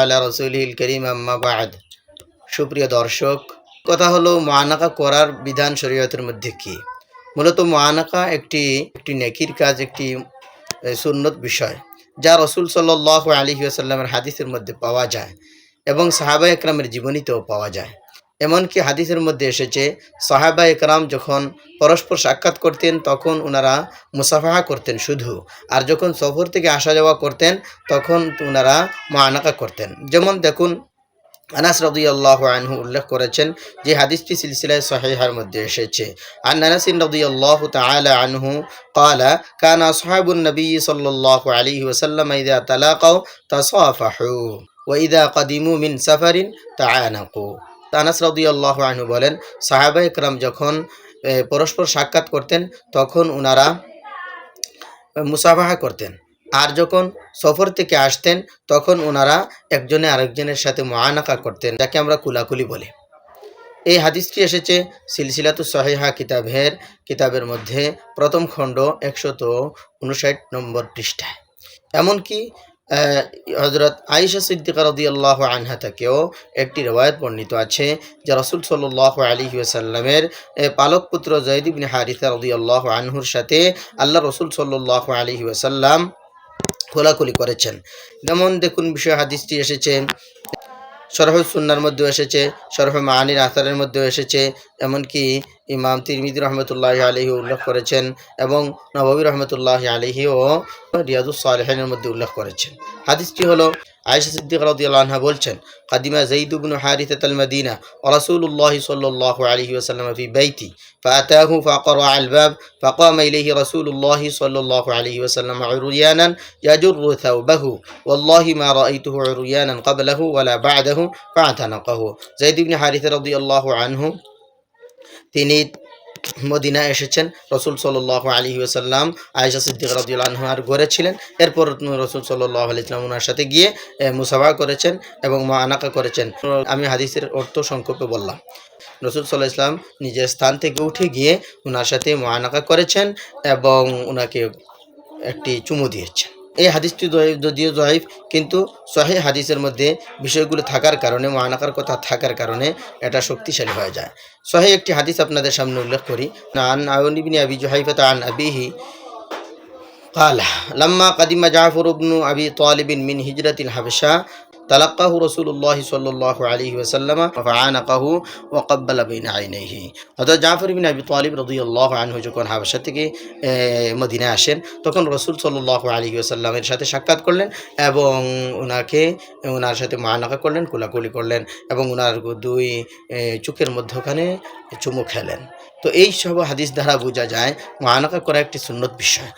আলা সুপ্রিয় দর্শক, কথা হলো মোয়ানাকা করার বিধান শরীয়তের মধ্যে কি? মূলত মহানাকা একটি একটি নেকির কাজ, একটি সুন্নত বিষয়, যা রসুল সাল্লাহ আলী হাদিসের মধ্যে পাওয়া যায় এবং সাহাবা একরামের জীবনীতেও পাওয়া যায়। এমনকি হাদিসের মধ্যে এসেছে সাহাবা একরাম যখন পরস্পর সাক্ষাৎ করতেন তখন ওনারা মুসাফাহা করতেন শুধু আর যখন সফর থেকে আসা যাওয়া করতেন তখন ওনারা মানাকা করতেন যেমন দেখুন আনাস রদি আল্লাহ আনহু উল্লেখ করেছেন যে হাদিসটি সিলসিলায় সাহিহার মধ্যে এসেছে আন আনাসিন রদি আল্লাহ তাআলা আনহু قال كان أصحاب النبي صلى الله عليه وسلم إذا تلاقوا تصافحوا وإذا قدموا من سفر تعانقوا আনাস রদি আল্লাহ আনহু বলেন সাহাবা একরাম যখন পরস্পর সাক্ষাৎ করতেন, তখন ওনারা মুসাফাহা করতেন। আর যখন সফর থেকে আসতেন, তখন ওনারা একজনে আরেকজনের সাথে মহানাকা করতেন, যাকে আমরা কুলাকুলি বলি। এই হাদিসটি এসেছে সিলসিলাতু সহিহা কিতাবের কিতাবের মধ্যে প্রথম খণ্ড একশত উনষাট নম্বর পৃষ্ঠায়। এমনকি হজরত আয়েশা সিদ্দিকা রদিয়াল্লাহ আনহা থেকেও একটি রেওয়ায়ত বর্ণিত আছে যে রসুল সাল্লাহ আলী সাল্লামের পালক পুত্র জয়দিবিন হারিসা রদিয়াল্লাহ আনহুর সাথে আল্লাহ রসুল সাল্লাহ আলী সাল্লাম খোলাখুলি করেছেন। যেমন দেখুন, বিষয় হাদিসটি এসেছে সরহ সুন্নার মধ্যেও এসেছে সরহ মাহানির আসারের মধ্যেও এসেছে, এমনকি ইমাম তিরমিদি রহমতুল্লাহ আলহি উল্লেখ করেছেন এবং নবাবী রহমতুল্লাহ আলহিও রিয়াদুস সালেহিনের মধ্যে উল্লেখ করেছেন। হাদিসটি হলো আয়েশা সিদ্দিক রাদিয়াল্লাহু আনহা বলছেন কাদিমা যাইদ ইবনে হারিসাত আল মদিনা ওয়া রাসূলুল্লাহ সাল্লাল্লাহু আলাইহি ওয়াসাল্লাম ফি বাইতি فأتاه فقرع الباب فقام إليه رسول الله صلى الله عليه وسلم عريانا يجر ثوبه والله ما رأيته عريانا قبله ولا بعده فاعتنقه زيد بن حارثة رضي الله عنه তিনি মদিনা এসেছেন। রসুল সাল্লাহ আলী ওসাল্লাম আয়েশা সিদ্দিক রাদিউল আনহার ঘরে ছিলেন। এরপর রসুল সাল্লাহ ইসলাম ওনার সাথে গিয়ে মুসাফা করেছেন এবং মা আনাকা করেছেন। আমি হাদিসের অর্থ সংক্ষেপে বললাম। রসুল সাল্লাহ ইসলাম নিজের স্থান থেকে উঠে গিয়ে ওনার সাথে মহানাকা করেছেন এবং ওনাকে একটি চুমু দিয়েছেন। এই হাদিসটি যদিও জয়ীফ কিন্তু সহি হাদিসের মধ্যে বিষয়গুলো থাকার কারণে, মহানাকার কথা থাকার কারণে এটা শক্তিশালী হয়ে যায়। সহি একটি হাদিস আপনাদের সামনে উল্লেখ করি। না, আন আউনিবিনী আবি জুহাইফাত আন আবিহি قال لما قدم جعفر بن أبي طالب من هجرة الحبشة تلقاه رسول الله صلى الله عليه وسلم فعانقه وقبل بين عينيه অর্থাৎ জাফর বিন আবি তালিব রদিয়াল্লাহ আনহু যখন হাবশা থেকে এ, মদিনায় আসেন তখন রসুল সাল্লাহ আলী আসাল্লামের সাথে সাক্ষাৎ করলেন এবং ওনাকে ওনার সাথে মানাকা করলেন কোলাকুলি করলেন এবং ওনার দুই এ, চোখের মধ্যখানে চুমু খেলেন তো এই সব হাদিস দ্বারা বোঝা যায় মানাকা করা একটি সুন্নত বিষয়